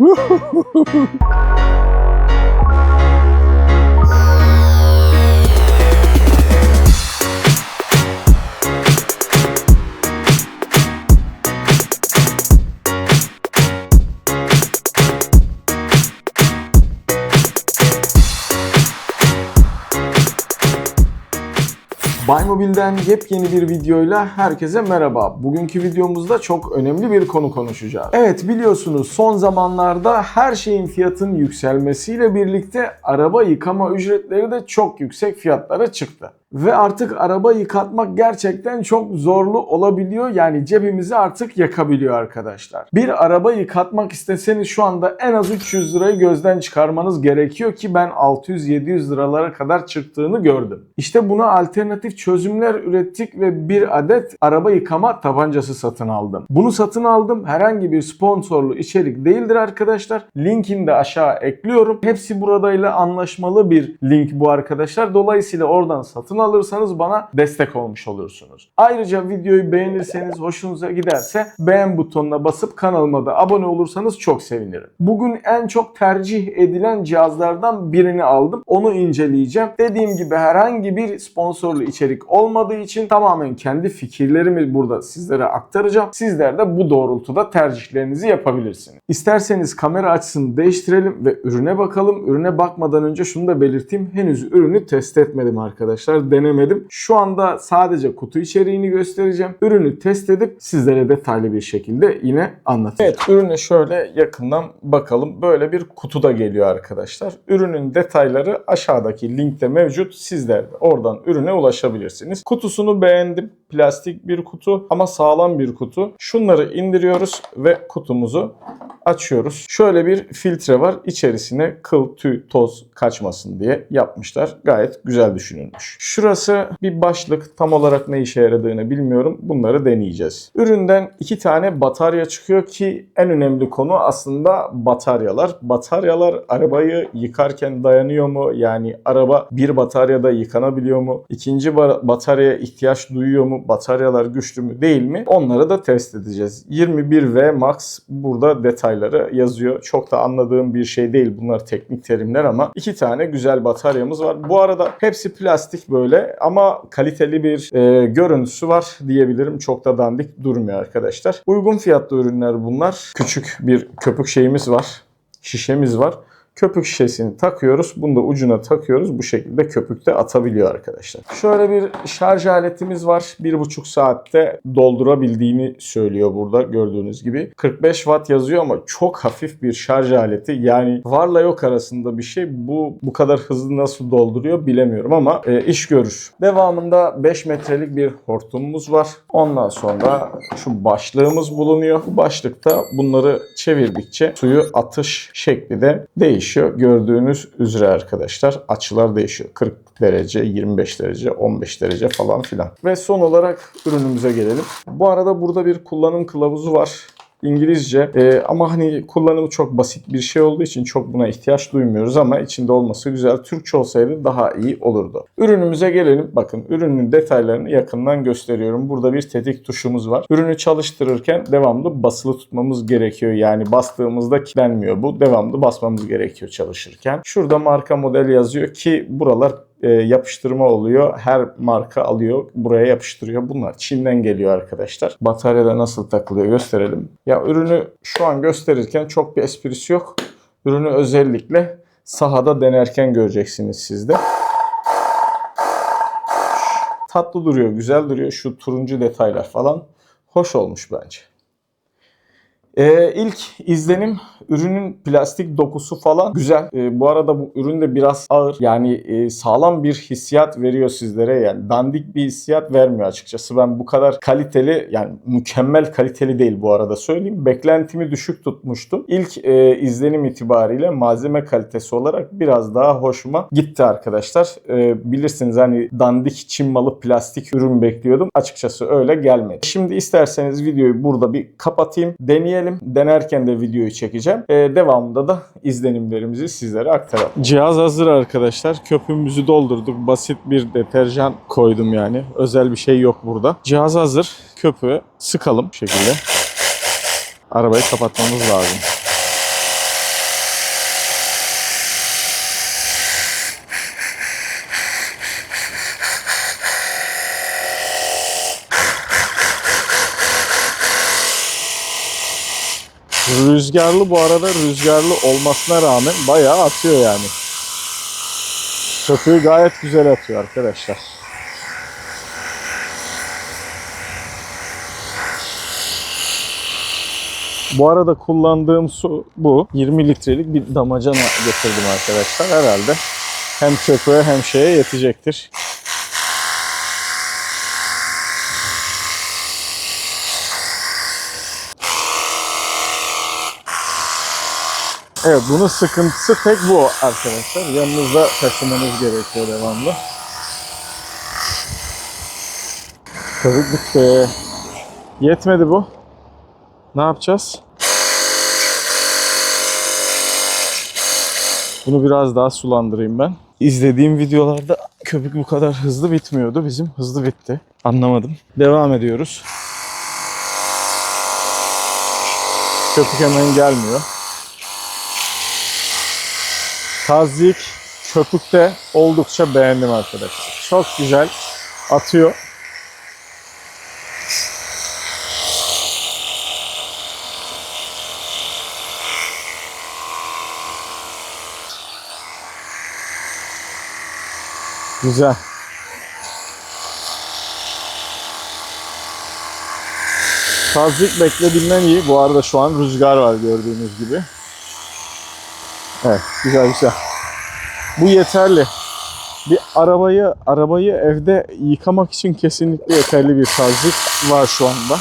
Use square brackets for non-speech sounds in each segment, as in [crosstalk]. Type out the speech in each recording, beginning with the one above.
Woohoo! Baymobil'den yepyeni bir videoyla herkese merhaba. Bugünkü videomuzda çok önemli bir konu konuşacağız. Evet biliyorsunuz son zamanlarda her şeyin fiyatın yükselmesiyle birlikte araba yıkama ücretleri de çok yüksek fiyatlara çıktı. Ve artık araba yıkatmak gerçekten çok zorlu olabiliyor. Yani cebimizi artık yakabiliyor arkadaşlar. Bir araba yıkatmak isteseniz şu anda en az 300 lirayı gözden çıkarmanız gerekiyor ki ben 600-700 liralara kadar çıktığını gördüm. İşte buna alternatif çözümler ürettik ve bir adet araba yıkama tabancası satın aldım. Bunu satın aldım. Herhangi bir sponsorlu içerik değildir arkadaşlar. Linkini de aşağı ekliyorum. Hepsi buradayla anlaşmalı bir link bu arkadaşlar. Dolayısıyla oradan satın alırsanız bana destek olmuş olursunuz. Ayrıca videoyu beğenirseniz hoşunuza giderse beğen butonuna basıp kanalıma da abone olursanız çok sevinirim. Bugün en çok tercih edilen cihazlardan birini aldım. Onu inceleyeceğim. Dediğim gibi herhangi bir sponsorlu içerik olmadığı için tamamen kendi fikirlerimi burada sizlere aktaracağım. Sizler de bu doğrultuda tercihlerinizi yapabilirsiniz. İsterseniz kamera açısını değiştirelim ve ürüne bakalım. Ürüne bakmadan önce şunu da belirteyim. Henüz ürünü test etmedim arkadaşlar. Denemedim. Şu anda sadece kutu içeriğini göstereceğim. Ürünü test edip sizlere detaylı bir şekilde yine anlatacağım. Evet ürüne şöyle yakından bakalım. Böyle bir kutuda geliyor arkadaşlar. Ürünün detayları aşağıdaki linkte mevcut. Sizler de oradan ürüne ulaşabilirsiniz. Kutusunu beğendim. Plastik bir kutu ama sağlam bir kutu. Şunları indiriyoruz ve kutumuzu açıyoruz. Şöyle bir filtre var. İçerisine kıl, tüy, toz kaçmasın diye yapmışlar. Gayet güzel düşünülmüş. Şurası bir başlık. Tam olarak ne işe yaradığını bilmiyorum. Bunları deneyeceğiz. Üründen iki tane batarya çıkıyor ki en önemli konu aslında bataryalar. Bataryalar arabayı yıkarken dayanıyor mu? Yani araba bir bataryada yıkanabiliyor mu? İkinci ba- bataryaya ihtiyaç duyuyor mu? Bataryalar güçlü mü değil mi? Onları da test edeceğiz. 21V Max burada detayları yazıyor. Çok da anladığım bir şey değil. Bunlar teknik terimler ama iki tane güzel bataryamız var. Bu arada hepsi plastik böyle ama kaliteli bir e, görüntüsü var diyebilirim. Çok da dandik durmuyor arkadaşlar. Uygun fiyatlı ürünler bunlar. Küçük bir köpük şeyimiz var. Şişemiz var. Köpük şişesini takıyoruz. Bunu da ucuna takıyoruz. Bu şekilde köpükte atabiliyor arkadaşlar. Şöyle bir şarj aletimiz var. 1,5 saatte doldurabildiğini söylüyor burada gördüğünüz gibi. 45 watt yazıyor ama çok hafif bir şarj aleti. Yani varla yok arasında bir şey. Bu bu kadar hızlı nasıl dolduruyor bilemiyorum ama e, iş görür. Devamında 5 metrelik bir hortumumuz var. Ondan sonra şu başlığımız bulunuyor. Bu başlıkta bunları çevirdikçe suyu atış şekli de değişiyor. Gördüğünüz üzere arkadaşlar açılar değişiyor. 40 derece, 25 derece, 15 derece falan filan. Ve son olarak ürünümüze gelelim. Bu arada burada bir kullanım kılavuzu var. İngilizce Ee, ama hani kullanımı çok basit bir şey olduğu için çok buna ihtiyaç duymuyoruz ama içinde olması güzel. Türkçe olsaydı daha iyi olurdu. Ürünümüze gelelim. Bakın ürünün detaylarını yakından gösteriyorum. Burada bir tetik tuşumuz var. Ürünü çalıştırırken devamlı basılı tutmamız gerekiyor. Yani bastığımızda kilitlenmiyor bu. Devamlı basmamız gerekiyor çalışırken. Şurada marka model yazıyor ki buralar e, yapıştırma oluyor. Her marka alıyor. Buraya yapıştırıyor. Bunlar Çin'den geliyor arkadaşlar. Bataryada nasıl takılıyor gösterelim. Ya ürünü şu an gösterirken çok bir esprisi yok. Ürünü özellikle sahada denerken göreceksiniz siz de. Tatlı duruyor, güzel duruyor. Şu turuncu detaylar falan hoş olmuş bence. Ee, ilk izlenim ürünün plastik dokusu falan güzel. Ee, bu arada bu ürün de biraz ağır. Yani e, sağlam bir hissiyat veriyor sizlere. Yani dandik bir hissiyat vermiyor açıkçası. Ben bu kadar kaliteli yani mükemmel kaliteli değil bu arada söyleyeyim. Beklentimi düşük tutmuştum. İlk e, izlenim itibariyle malzeme kalitesi olarak biraz daha hoşuma gitti arkadaşlar. E, bilirsiniz hani dandik Çin malı plastik ürün bekliyordum. Açıkçası öyle gelmedi. Şimdi isterseniz videoyu burada bir kapatayım. Deneyelim. Denerken de videoyu çekeceğim. Ee, devamında da izlenimlerimizi sizlere aktaralım. Cihaz hazır arkadaşlar. Köpüğümüzü doldurduk. Basit bir deterjan koydum yani. Özel bir şey yok burada. Cihaz hazır. Köpüğü sıkalım bu şekilde. Arabayı kapatmamız lazım. Rüzgarlı bu arada rüzgarlı olmasına rağmen bayağı atıyor yani. Köpüğü gayet güzel atıyor arkadaşlar. Bu arada kullandığım su bu. 20 litrelik bir damacana getirdim arkadaşlar. Herhalde hem köpüğe hem şeye yetecektir. Evet bunun sıkıntısı tek bu arkadaşlar. Yanınızda taşımanız gerekiyor devamlı. Köpük bitti. Yetmedi bu. Ne yapacağız? Bunu biraz daha sulandırayım ben. İzlediğim videolarda köpük bu kadar hızlı bitmiyordu. Bizim hızlı bitti. Anlamadım. Devam ediyoruz. Köpük hemen gelmiyor. Tazik köpükte oldukça beğendim arkadaşlar. Çok güzel atıyor. Güzel. Tazik beklediğimden iyi. Bu arada şu an rüzgar var gördüğünüz gibi. Evet, güzel güzel. Bu yeterli. Bir arabayı arabayı evde yıkamak için kesinlikle yeterli bir tazik var şu anda.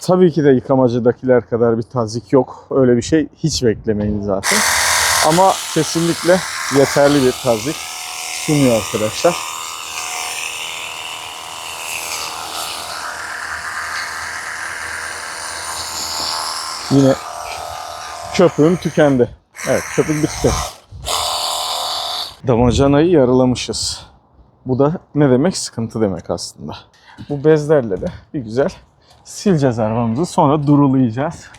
Tabii ki de yıkamacıdakiler kadar bir tazik yok. Öyle bir şey hiç beklemeyin zaten. Ama kesinlikle yeterli bir tazik sunuyor arkadaşlar. Yine köpüğüm tükendi. Evet köpük bitti. Damacanayı yarılamışız. Bu da ne demek? Sıkıntı demek aslında. Bu bezlerle de bir güzel sileceğiz arabamızı. Sonra durulayacağız.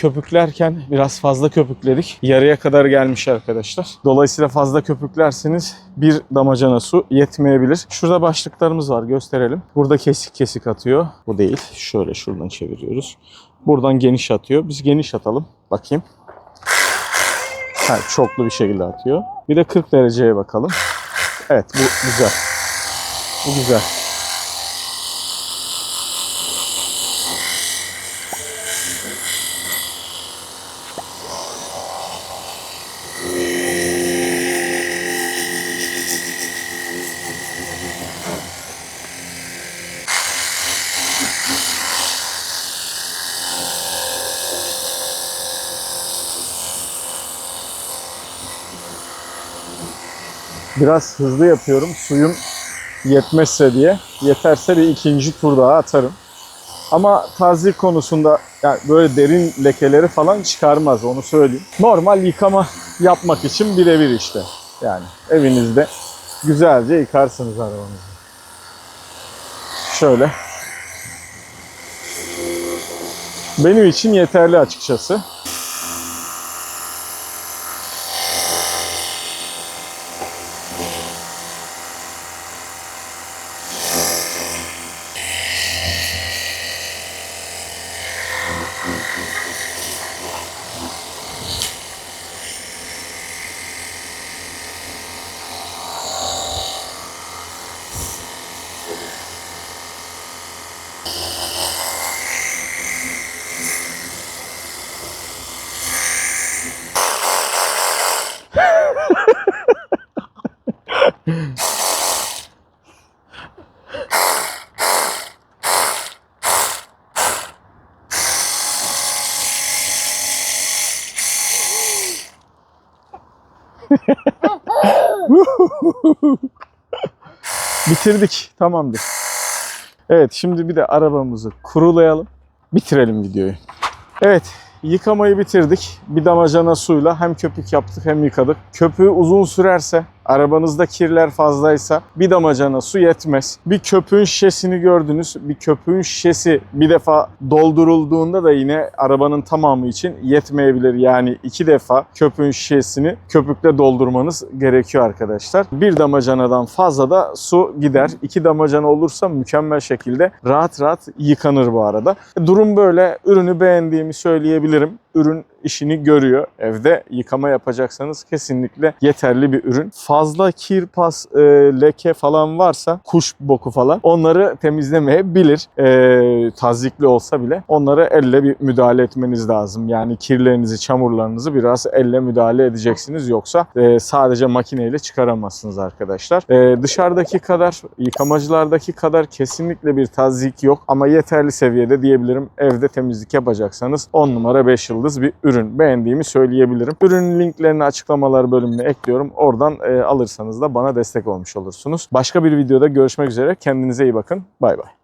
Köpüklerken biraz fazla köpükledik. Yarıya kadar gelmiş arkadaşlar. Dolayısıyla fazla köpüklerseniz bir damacana su yetmeyebilir. Şurada başlıklarımız var gösterelim. Burada kesik kesik atıyor. Bu değil. Şöyle şuradan çeviriyoruz. Buradan geniş atıyor. Biz geniş atalım. Bakayım. Ha, çoklu bir şekilde atıyor. Bir de 40 dereceye bakalım. Evet bu güzel. Bu güzel. Biraz hızlı yapıyorum suyum yetmezse diye. Yeterse bir ikinci tur daha atarım. Ama tazik konusunda yani böyle derin lekeleri falan çıkarmaz onu söyleyeyim. Normal yıkama [laughs] yapmak için birebir işte. Yani evinizde güzelce yıkarsınız arabanızı. Şöyle. Benim için yeterli açıkçası. Bitirdik. Tamamdır. Evet şimdi bir de arabamızı kurulayalım. Bitirelim videoyu. Evet yıkamayı bitirdik. Bir damacana suyla hem köpük yaptık hem yıkadık. Köpüğü uzun sürerse arabanızda kirler fazlaysa bir damacana su yetmez. Bir köpüğün şişesini gördünüz. Bir köpüğün şişesi bir defa doldurulduğunda da yine arabanın tamamı için yetmeyebilir. Yani iki defa köpüğün şişesini köpükle doldurmanız gerekiyor arkadaşlar. Bir damacanadan fazla da su gider. İki damacana olursa mükemmel şekilde rahat rahat yıkanır bu arada. Durum böyle. Ürünü beğendiğimi söyleyebilirim. Ürün işini görüyor. Evde yıkama yapacaksanız kesinlikle yeterli bir ürün. Fazla kir, pas, e, leke falan varsa, kuş boku falan onları temizlemeyebilir. E, tazikli olsa bile onları elle bir müdahale etmeniz lazım. Yani kirlerinizi, çamurlarınızı biraz elle müdahale edeceksiniz. Yoksa e, sadece makineyle çıkaramazsınız arkadaşlar. E, dışarıdaki kadar, yıkamacılardaki kadar kesinlikle bir tazik yok. Ama yeterli seviyede diyebilirim. Evde temizlik yapacaksanız 10 numara 5 yıldız bir ürün. Beğendiğimi söyleyebilirim. Ürün linklerini açıklamalar bölümüne ekliyorum. Oradan e, alırsanız da bana destek olmuş olursunuz. Başka bir videoda görüşmek üzere. Kendinize iyi bakın. Bay bay.